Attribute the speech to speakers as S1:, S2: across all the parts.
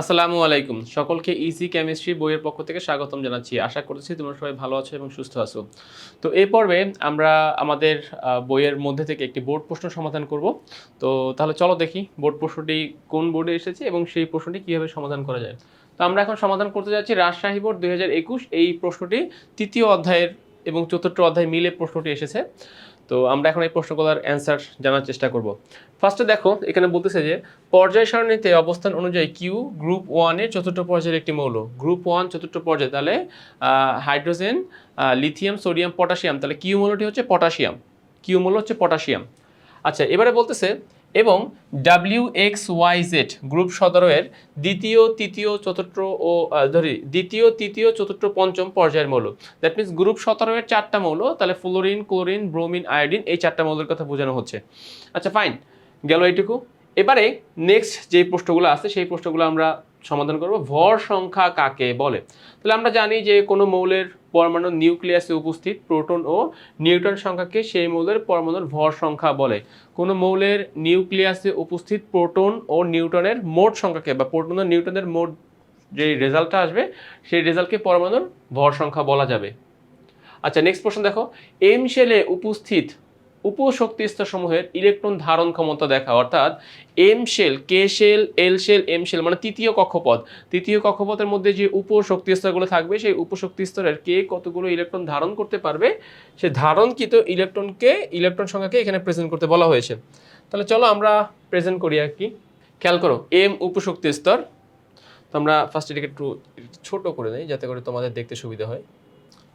S1: আসসালামু আলাইকুম। সকলকে ইজি কেমিস্ট্রি বইয়ের পক্ষ থেকে স্বাগতম জানাচ্ছি। আশা করছি তোমরা সবাই ভালো আছো এবং সুস্থ আছো। তো এই পর্বে আমরা আমাদের বইয়ের মধ্যে থেকে একটি বোর্ড প্রশ্ন সমাধান করব। তো তাহলে চলো দেখি বোর্ড প্রশ্নটি কোন বোর্ডে এসেছে এবং সেই প্রশ্নটি কীভাবে সমাধান করা যায়। তো আমরা এখন সমাধান করতে যাচ্ছি রাজশাহী বোর্ড দুই হাজার একুশ। এই প্রশ্নটি তৃতীয় অধ্যায়ের এবং চতুর্থ অধ্যায় মিলে প্রশ্নটি এসেছে। তো আমরা এখন এই প্রশ্নগুলোর অ্যান্সার জানার চেষ্টা করব। ফার্স্টে দেখো, এখানে বলতেছে যে, পর্যায় সারণীতে অবস্থান অনুযায়ী কিউ গ্রুপ ওয়ানের চতুর্থ পর্যায়ের একটি মৌল। গ্রুপ ওয়ান চতুর্থ পর্যায়ে, তাহলে হাইড্রোজেন লিথিয়াম সোডিয়াম পটাশিয়াম তাহলে কিউ মৌলটি হচ্ছে পটাশিয়াম কিউ মৌল হচ্ছে পটাশিয়াম আচ্ছা এবারে বলতেছে এবং W X Y Z group সদরের দ্বিতীয়, তৃতীয়, চতুর্থ ও ধরি দ্বিতীয়, তৃতীয়, চতুর্থ, পঞ্চম পর্যায়ের মৌল। দ্যাট মিনস গ্রুপ সতেরোয়ের চারটা মৌল, তাহলে ফ্লোরিন, ক্লোরিন, ব্রোমিন, আয়োডিন এই চারটা মৌলের কথা বোঝানো হচ্ছে। আচ্ছা ফাইন গেল এইটুকু। এবারে নেক্সট যে প্রশ্নগুলো আছে, সেই প্রশ্নগুলো আমরা সমাধান করব। ভর সংখ্যা কাকে বলে? তাহলে আমরা জানি যে কোনো মৌলের পরমাণুর নিউক্লিয়াসে উপস্থিত প্রোটন ও নিউট্রন সংখ্যাকে সেই মৌলের পরমাণুর ভর সংখ্যা বলে। কোনো মৌলের নিউক্লিয়াসে উপস্থিত প্রোটন ও নিউট্রনের মোট সংখ্যাকে বা প্রোটন ও নিউট্রনের মোট যে রেজাল্টটা আসবে, সেই রেজাল্টকে পরমাণুর ভর সংখ্যা বলা যাবে। আচ্ছা নেক্সট প্রশ্ন দেখো। এম সেলে উপস্থিত উপশক্তি স্তরসমূহের ইলেকট্রন ধারণ ক্ষমতা দেখা, অর্থাৎ M shell K shell L shell M shell মানে তৃতীয় কক্ষপথ। তৃতীয় কক্ষপথের মধ্যে যে উপশক্তি স্তরগুলো থাকবে, সেই উপশক্তি স্তরের কে কতগুলো ইলেকট্রন ধারণ করতে পারবে, সে ধারণকৃত ইলেকট্রনকে, ইলেকট্রন সংখ্যাকে এখানে প্রেজেন্ট করতে বলা হয়েছে। তাহলে চলো আমরা প্রেজেন্ট করি আর কি। খেয়াল করো এম উপশক্তি স্তর তো আমরা ফার্স্ট এটাকে একটু ছোটো করে দিই যাতে করে তোমাদের দেখতে সুবিধা হয়।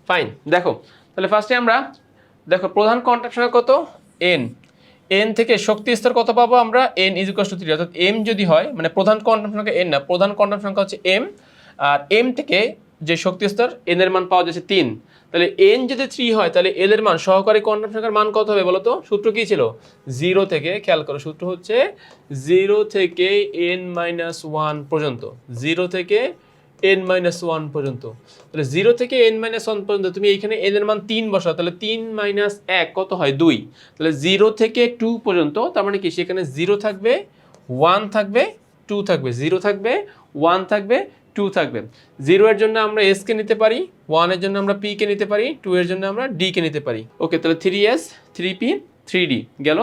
S1: ফাইন দেখো, তাহলে ফার্স্টে আমরা দেখো, প্রধান সংখ্যা কত? এন এন থেকে শক্তি স্তর কত পাবো আমরা? এন ইজ টু থ্রি অর্থাৎ এম যদি হয় মানে প্রধান কোয়ান্টাম সংখ্যা এন না, প্রধান কোয়ান্টাম সংখ্যা হচ্ছে এম আর এম থেকে যে শক্তি স্তর এন এর মান পাওয়া যাচ্ছে তিন। তাহলে এন যদি থ্রি হয়, তাহলে এল এর মান, সহকারী কোয়ান্টাম সংখ্যার মান কত হবে বলো তো? সূত্র কি ছিল? জিরো থেকে, খেয়াল করো, সূত্র হচ্ছে জিরো থেকে এন মাইনাস ওয়ান পর্যন্ত। জিরো থেকে এন মাইনাস ওয়ান পর্যন্ত। তাহলে জিরো থেকে এন মাইনাস ওয়ান পর্যন্ত তুমি এইখানে এন এর মান তিন বসাও, তাহলে তিন মাইনাস এক, কত হয় দুই? তাহলে জিরো থেকে টু পর্যন্ত, তার মানে কি? সেখানে জিরো থাকবে ওয়ান থাকবে টু থাকবে। জিরো থাকবে ওয়ান থাকবে টু থাকবে। জিরো এর জন্য আমরা এস কে নিতে পারি ওয়ানের জন্য আমরা পি কে নিতে পারি টু এর জন্য আমরা ডি কে নিতে পারি। ওকে তাহলে three S three P three D গেল?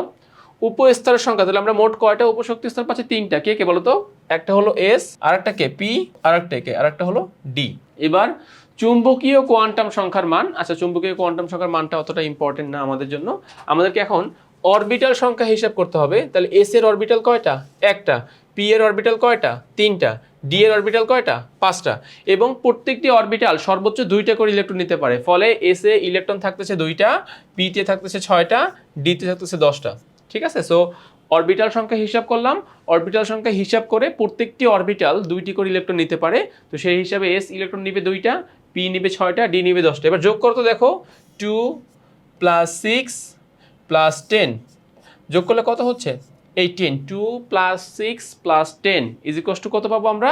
S1: উপস্তরের সংখ্যা, তাহলে আমরা মোট কয়টা উপশক্তি স্তর পাচ্ছি? তিনটা। কে কে বলতো? একটা হলো এস আর একটা কে? পি আর একটা কে? আর একটা হলো ডি এবার চুম্বকীয় কোয়ান্টাম সংখ্যার মান। আচ্ছা চুম্বকীয় কোয়ান্টাম সংখ্যার মানটা অতটা ইম্পর্টেন্ট না আমাদের জন্য। আমাদেরকে এখন অরবিটাল সংখ্যা হিসাব করতে হবে। তাহলে এস এর অরবিটাল কয়টা? একটা। পি এর অরবিটাল কয়টা? তিনটা। ডি এর অরবিটাল কয়টা? পাঁচটা। এবং প্রত্যেকটি অরবিটাল সর্বোচ্চ দুইটা করে ইলেকট্রন নিতে পারে। ফলে এস এ ইলেকট্রন থাকতেছে দুইটা পিতে থাকতেছে ছয়টা ডিতে থাকতেছে দশটা। ঠিক আছে? সো অরবিটাল সংখ্যা হিসাব করলাম। অরবিটাল সংখ্যা হিসাব করে প্রত্যেকটি অরবিটাল দুইটি করে ইলেকট্রন নিতে পারে। তো সেই হিসাবে এস ইলেকট্রন নিবে দুইটা পি নিবে ছয়টা ডি নিবে দশটা। এবার যোগ করতো দেখো। Two plus six plus ten যোগ করলে কত হচ্ছে? Eighteen two plus six plus ten is two কত পাবো আমরা?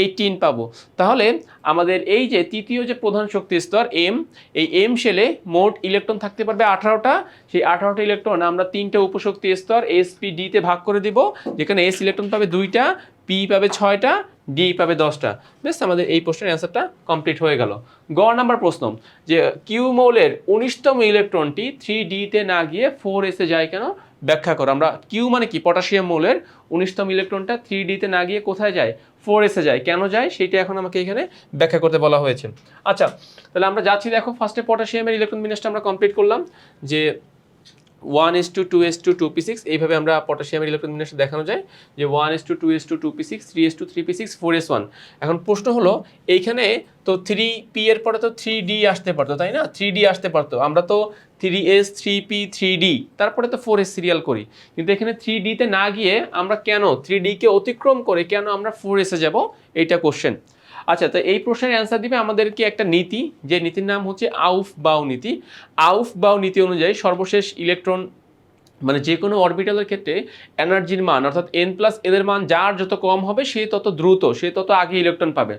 S1: এইটিন পাবো। তাহলে আমাদের এই যে তৃতীয় যে প্রধান শক্তি স্তর এম এই এম শেলে মোট ইলেকট্রন থাকতে পারবে আঠারোটা। সেই আঠারোটা ইলেকট্রন আমরা তিনটা উপশক্তি স্তর এস পি ডিতে ভাগ করে দিব, যেখানে এস ইলেকট্রন পাবে দুইটা পি পাবে ছয়টা ডি পাবে দশটা। বেশ, আমাদের এই প্রশ্নের অ্যান্সারটা কমপ্লিট হয়ে গেল। গ নাম্বার প্রশ্ন, যে কিউ মৌলের উনিশতম ইলেকট্রনটি থ্রি ডিতে না গিয়ে ফোর এসে যায় কেন? ব্যাখ্যা করো, আমরা কিউ মানে কি? পটাশিয়াম মৌলের উনিশতম ইলেকট্রনটা থ্রি ডিতে না গিয়ে কোথায় যায়? ফোর এসে যায়। কেন যায়? সেটা এখন আমাকে এখানে ব্যাখ্যা করতে বলা হয়েছে। আচ্ছা তাহলে আমরা যাচ্ছি দেখো ফার্স্টে পটাশিয়ামের ইলেকট্রন বিন্যাসটা আমরা কমপ্লিট করলাম, যে one S two two S two two P six এইভাবে আমরা পটাশিয়ামের ইলেকট্রন বিন্যাসটা দেখানো যায় যে one S two two S two two P six three S two three P six four S one এখন প্রশ্ন হলো, এইখানে তো থ্রি পি এর পরে তো থ্রি ডি আসতে পারতো, তাই না? থ্রি ডি আসতে পারতো। আমরা তো three S three P three D তারপরে তো ফোর এস সিরিয়াল করি। কিন্তু এখানে থ্রি ডিতে না গিয়ে আমরা কেন থ্রি ডিকে অতিক্রম করে কেন আমরা ফোর এসে যাব? এইটা কোশ্চেন আচ্ছা তো এই প্রশ্নের অ্যান্সার দিবে আমাদেরকে একটা নীতি, যে নীতির নাম হচ্ছে আউফ বাউ নীতি। আউফ বাউ নীতি অনুযায়ী সর্বশেষ ইলেকট্রন মানে যে কোনো অরবিটালের ক্ষেত্রে এনার্জির মান, অর্থাৎ এন প্লাস এদের মান যার যত কম হবে, সে তত দ্রুত, সে তত আগে ইলেকট্রন পাবে।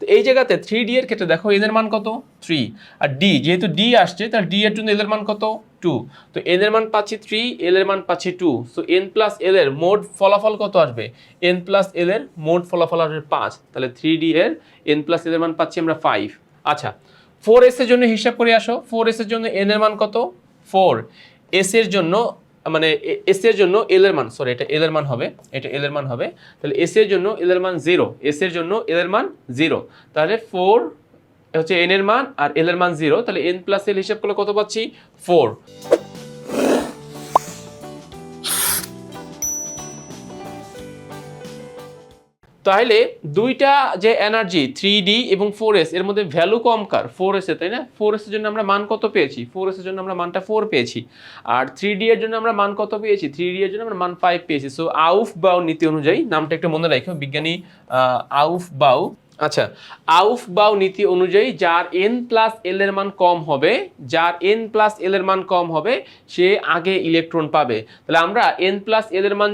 S1: তো এই জায়গাতে থ্রি ডি এর ক্ষেত্রে দেখো এদের মান কত? থ্রি আর ডি যেহেতু ডি আসছে তার ডি এর জন্য এদের মান কত? টু তো এন এর মান পাচ্ছি থ্রি এল এর মান পাচ্ছি two so N plus L এর মোট ফলাফল কত আসবে? এন প্লাস এল এর মোট ফলাফল আসবে পাঁচ। তাহলে থ্রি ডি এর এন প্লাস এল এর মান পাচ্ছি আমরা ফাইভ আচ্ছা ফোর এস এর জন্য হিসাব করে আসো। ফোর এস এর জন্য এন এর মান কত? ফোর এস এর জন্য মানে এস এর জন্য এল এর মান সরি এটা এল এর মান হবে। এটা এল এর মান হবে। তাহলে এস এর জন্য এল এর মান জিরো এস এর জন্য এল এর মান জিরো তাহলে ফোর হচ্ছে এন এর মান আর এল এর মান জিরো তাহলে এন প্লাস এল হিসাব করলে কত পাচ্ছি? ফোর তাহলে দুইটা যে এনার্জি থ্রি ডি এবং ফোর এস এর মধ্যে ভ্যালু কম কার? ফোর এস এ তাই না? ফোর এস এর জন্য আমরা মান কত পেয়েছি? ফোর এস এর জন্য আমরা মানটা ফোর পেয়েছি। আর থ্রি ডি এর জন্য আমরা মান কত পেয়েছি? থ্রি ডি এর জন্য আমরা মান ফাইভ পেয়েছি। সো আউফ বাউ নীতি অনুযায়ী, নামটা একটু মনে রাখো বিজ্ঞানী আউফ বাউ আচ্ছা আউফ বাউ নীতি অনুযায়ী যার এন প্লাস এল এর মান কম হবে, যার এন প্লাস এল এর মান কম হবে, সে আগে ইলেকট্রন পাবে। তাহলে আমরা এন প্লাস এল এর মান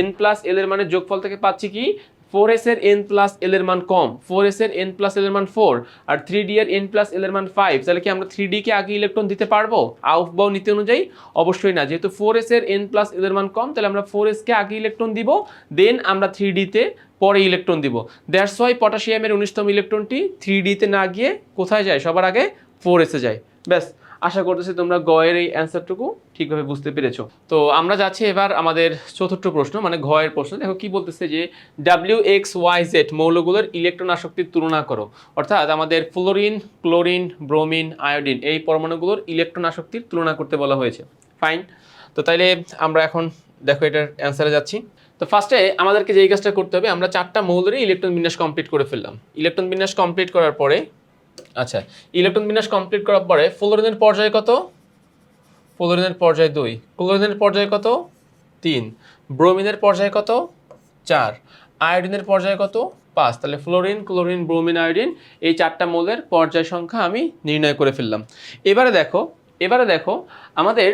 S1: এন প্লাস এল এর মানের যোগফল থেকে পাচ্ছি কি? ফোর এস এর এন প্লাস এল এর মান কম। ফোর এস এর এন প্লাস এল এর মান ফোর আর থ্রি ডি এর এন প্লাস এল এর মান ফাইভ তাহলে কি আমরা থ্রি ডি কে আগে ইলেকট্রন দিতে পারব? আউফ বাউ নীতি অনুযায়ী? অবশ্যই না। যেহেতু ফোর এস এর এন প্লাস এল এর মান কম, তাহলে আমরা ফোর এস কে আগে ইলেকট্রন দিব। দেন আমরা থ্রি ডিতে পরে ইলেকট্রন দিব। দ্যাটস ওয়াই পটাশিয়ামের উনিশতম ইলেকট্রনটি থ্রি ডিতে না গিয়ে কোথায় যায়? সবার আগে ফোর এসে যায়। ব্যাস। আশা করতেছি তোমরা গয়ের এই অ্যান্সারটুকু ঠিকভাবে বুঝতে পেরেছ। তো আমরা যাচ্ছি এবার আমাদের চতুর্থ প্রশ্ন মানে ঘয়ের প্রশ্ন। দেখো কি বলতেছে যে ডাব্লিউ এক্স ওয়াই জেড মৌলগুলোর ইলেকট্রন আসক্তির তুলনা করো। অর্থাৎ আমাদের ফ্লোরিন, ক্লোরিন, ব্রোমিন, আয়োডিন এই পরমাণুগুলোর ইলেকট্রন আসক্তির তুলনা করতে বলা হয়েছে। ফাইন তো তাইলে আমরা এখন দেখো এটার অ্যান্সারে যাচ্ছি। তো ফার্স্টে আমাদেরকে যেই কাজটা করতে হবে, আমরা চারটা মৌলেরই ইলেকট্রন বিন্যাস কমপ্লিট করে ফেললাম। ইলেকট্রন বিন্যাস কমপ্লিট করার পরে আচ্ছা ইলেকট্রন বিন্যাস কমপ্লিট করার পরে ফ্লোরিনের পর্যায় কত? ফ্লোরিনের পর্যায় দুই। ক্লোরিনের পর্যায় কত? তিন। ব্রোমিনের পর্যায় কত? চার। আয়োডিনের পর্যায় কত? পাঁচ। তাহলে ফ্লোরিন ক্লোরিন ব্রোমিন আয়োডিন এই চারটা মোলের পর্যায় সংখ্যা আমি নির্ণয় করে ফেললাম। এবারে দেখো এবারে দেখো আমাদের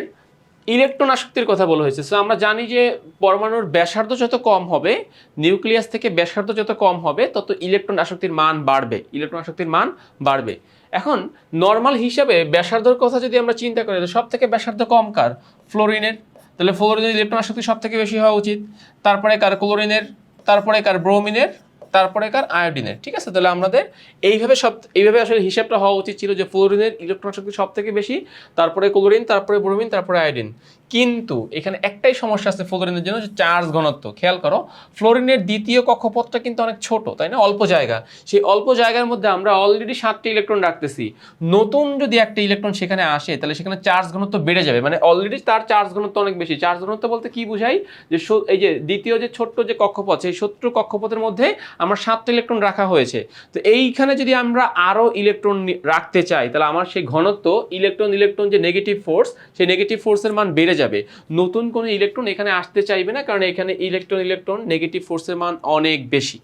S1: ইলেকট্রন আসক্তির কথা বলা হয়েছে। সো আমরা জানি যে পরমাণুর ব্যাসার্ধ যত কম হবে, নিউক্লিয়াস থেকে ব্যাসার্ধ যত কম হবে, তত ইলেকট্রন আসক্তির মান বাড়বে। ইলেকট্রন আসক্তির মান বাড়বে। এখন নর্মাল হিসাবে ব্যাসার্ধর কথা যদি আমরা চিন্তা করি সব থেকে ব্যাসার্ধ কম কার? ফ্লোরিনের। তাহলে ফ্লোরিনের ইলেকট্রন আসক্তি সব থেকে বেশি হওয়া উচিত। তারপরে কার ক্লোরিনের, তারপরে কার ব্রোমিনের তারপরে কার? আয়োডিনের, ঠিক আছে? তাহলে আমাদের এইভাবে সব, এইভাবে আসলে হিসাবটা হওয়া উচিত ছিল যে ফ্লোরিনের ইলেকট্রন শক্তি সব থেকে বেশি, তারপরে ক্লোরিন, তারপরে ব্রোমিন, তারপরে আয়োডিন। কিন্তু এখানে একটাই সমস্যা আছে ফ্লোরিনের জন্য চার্জ ঘনত্ব। খেয়াল করো, ফ্লোরিনের দ্বিতীয় কক্ষপথটা কিন্তু অনেক ছোট, তাই না? অল্প জায়গা। সেই অল্প জায়গার মধ্যে আমরা অলরেডি সাতটি ইলেকট্রন রাখতেছি। নতুন যদি একটা ইলেকট্রন সেখানে আসে, তাহলে সেখানে চার্জ ঘনত্ব বেড়ে যাবে। মানে অলরেডি তার চার্জ ঘনত্ব অনেক বেশি। চার্জ ঘনত্ব বলতে কি বুঝাই? যে এই যে দ্বিতীয় যে ছোট্ট যে কক্ষপথ, সেই ছোট্ট কক্ষপথের মধ্যে আমরা সাতটা ইলেকট্রন রাখা হয়েছে। তো এইখানে যদি আমরা আরও ইলেকট্রন রাখতে চাই, তাহলে আমার সেই ঘনত্ব ইলেকট্রন ইলেকট্রন যে নেগেটিভ ফোর্স সেই নেগেটিভ ফোর্সের মান বেড়ে যাবে। নতুন কোনো ইলেকট্রন এখানে আসতে চাইবে না, কারণ এখানে ইলেকট্রন ইলেকট্রন নেগেটিভ ফোর্সের মান অনেক বেশি।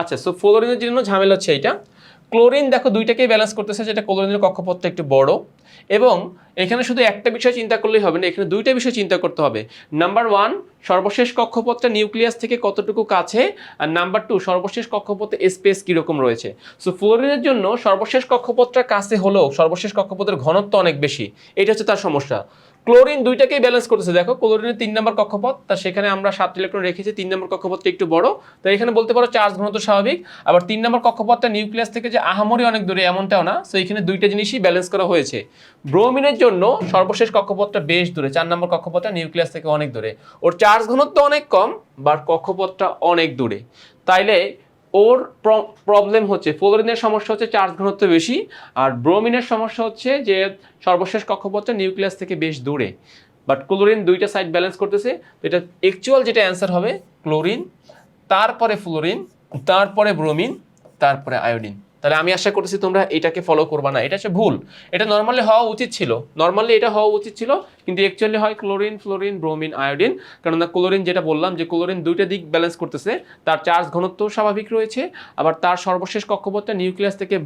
S1: আচ্ছা সো ফ্লোরিনের জন্য ঝামেলা হচ্ছে এইটা। ক্লোরিন দেখো দুইটাকেই ব্যালেন্স করতেছে, যেটা ক্লোরিনের কক্ষপথটা একটু বড়। এবং এখানে শুধু একটা বিষয় চিন্তা করলেই হবে না, এখানে দুইটা বিষয় চিন্তা করতে হবে। নাম্বার ওয়ান সর্বশেষ কক্ষপথটা নিউক্লিয়াস থেকে কতটুকু কাছে? আর নাম্বার টু সর্বশেষ কক্ষপথে স্পেস কীরকম রয়েছে? সো ফ্লোরিনের জন্য সর্বশেষ কক্ষপথটা কাছে হলেও সর্বশেষ কক্ষপথের ঘনত্ব অনেক বেশি। এটা হচ্ছে তার সমস্যা। ক্লোরিন দুইটাকেই ব্যালেন্স করতেছে। দেখো, ক্লোরিনের তিন নম্বর কক্ষপথ, তা সেখানে আমরা সাত ইলেকট্রন রেখেছি, তিন নম্বর কক্ষপথটা একটু বড়। তো এখানে বলতে পারো চার্জ ঘনত্ব স্বাভাবিক। আবার তিন নম্বর কক্ষপথটা নিউক্লিয়াস থেকে যে আহামরি অনেক দূরে, এমনটাও না। তো এখানে দুইটা জিনিসই ব্যালেন্স করা হয়েছে। ব্রোমিনের জন্য সর্বশেষ কক্ষপথটা বেশ দূরে, চার নম্বর কক্ষপথটা নিউক্লিয়াস থেকে অনেক দূরে। ওর চার্জ ঘনত্ব অনেক কম বাট কক্ষপথটা অনেক দূরে। তাইলে ওর প্রবলেম হচ্ছে, ফ্লোরিনের সমস্যা হচ্ছে চার্জ ঘনত্ব বেশি, আর ব্রোমিনের সমস্যা হচ্ছে যে সর্বশেষ কক্ষপথটা নিউক্লিয়াস থেকে বেশ দূরে। বাট ক্লোরিন দুইটা সাইড ব্যালেন্স করতেছে এটা অ্যাকচুয়াল যেটা অ্যান্সার হবে ক্লোরিন তারপরে ফ্লোরিন তারপরে ব্রোমিন তারপরে আয়োডিন তাহলে আমি আশা করতেছি তোমরা এটাকে ফলো করবা না। এটা হচ্ছে ভুল। এটা নর্মালি হওয়া উচিত ছিল। নর্মালি এটা হওয়া উচিত ছিল, কিন্তু অ্যাকচুয়ালি হয় ক্লোরিন ফ্লোরিন ব্রোমিন আয়োডিন কেননা ক্লোরিন যেটা বললাম যে ক্লোরিন দুইটা দিক ব্যালেন্স করতেছে, তার চার্জ ঘনত্ব স্বাভাবিক রয়েছে, আবার তার সর্বশেষ কক্ষপথটা নিউক্লিয়াস থেকে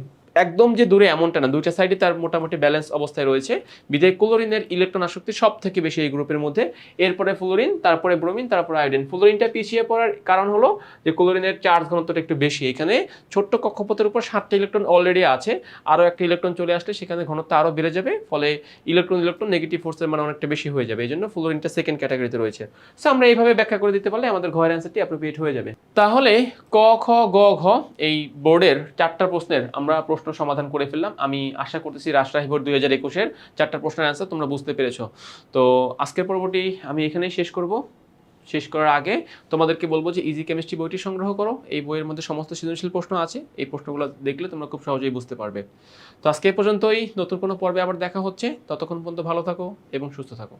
S1: একদম যে দূরে এমনটা না, দুইটা সাইডে তার মোটামুটি ব্যালেন্স অবস্থায় রয়েছে। বিদায় ক্লোরিনের ইলেকট্রন আসক্তি সব থেকে বেশি এই গ্রুপের মধ্যে। এরপরে ফ্লোরিন তারপরে ব্রোমিন তারপরে আয়োডিন ফ্লোরিনটা পিছিয়ে পড়ার কারণ হলো যে ক্লোরিনের চার্জ ঘনত্বটা একটু বেশি। এখানে ছোট্ট কক্ষপথের উপর সাতটা ইলেকট্রন অলরেডি আছে। আরও একটা ইলেকট্রন চলে আসলে সেখানে ঘনত্ব আরও বেড়ে যাবে, ফলে ইলেকট্রন ইলেকট্রন নেগেটিভ ফোর্সের মান অনেকটা বেশি হয়ে যাবে। এই জন্য ফ্লোরিনটা সেকেন্ড ক্যাটাগরিতে রয়েছে। সো আমরা এইভাবে ব্যাখ্যা করে দিতে পারলে আমাদের ঘরের অ্যান্সারটি অ্যাপ্রোপ্রিয়েট হয়ে যাবে। তাহলে ক, খ, গ, ঘ এই বোর্ডের চারটা প্রশ্নের আমরা প্রশ্ন সমাধান করে ফেললাম। আমি আশা করতেছি বোর্ড দুই হাজার একুশের চারটা প্রশ্নের অ্যান্সার তোমরা বুঝতে পেরেছ। তো আজকের পর্বটি আমি এখানেই শেষ করব। শেষ করার আগে তোমাদেরকে বলব যে ইজি কেমিস্ট্রি বইটি সংগ্রহ করো। এই বইয়ের মধ্যে সমস্ত সৃজনশীল প্রশ্ন আছে। এই প্রশ্নগুলো দেখলে তোমরা খুব সহজেই বুঝতে পারবে। তো আজকে পর্যন্তই। নতুন কোনো পর্বে আবার দেখা হচ্ছে। ততক্ষণ পর্যন্ত ভালো থাকো এবং সুস্থ থাকো।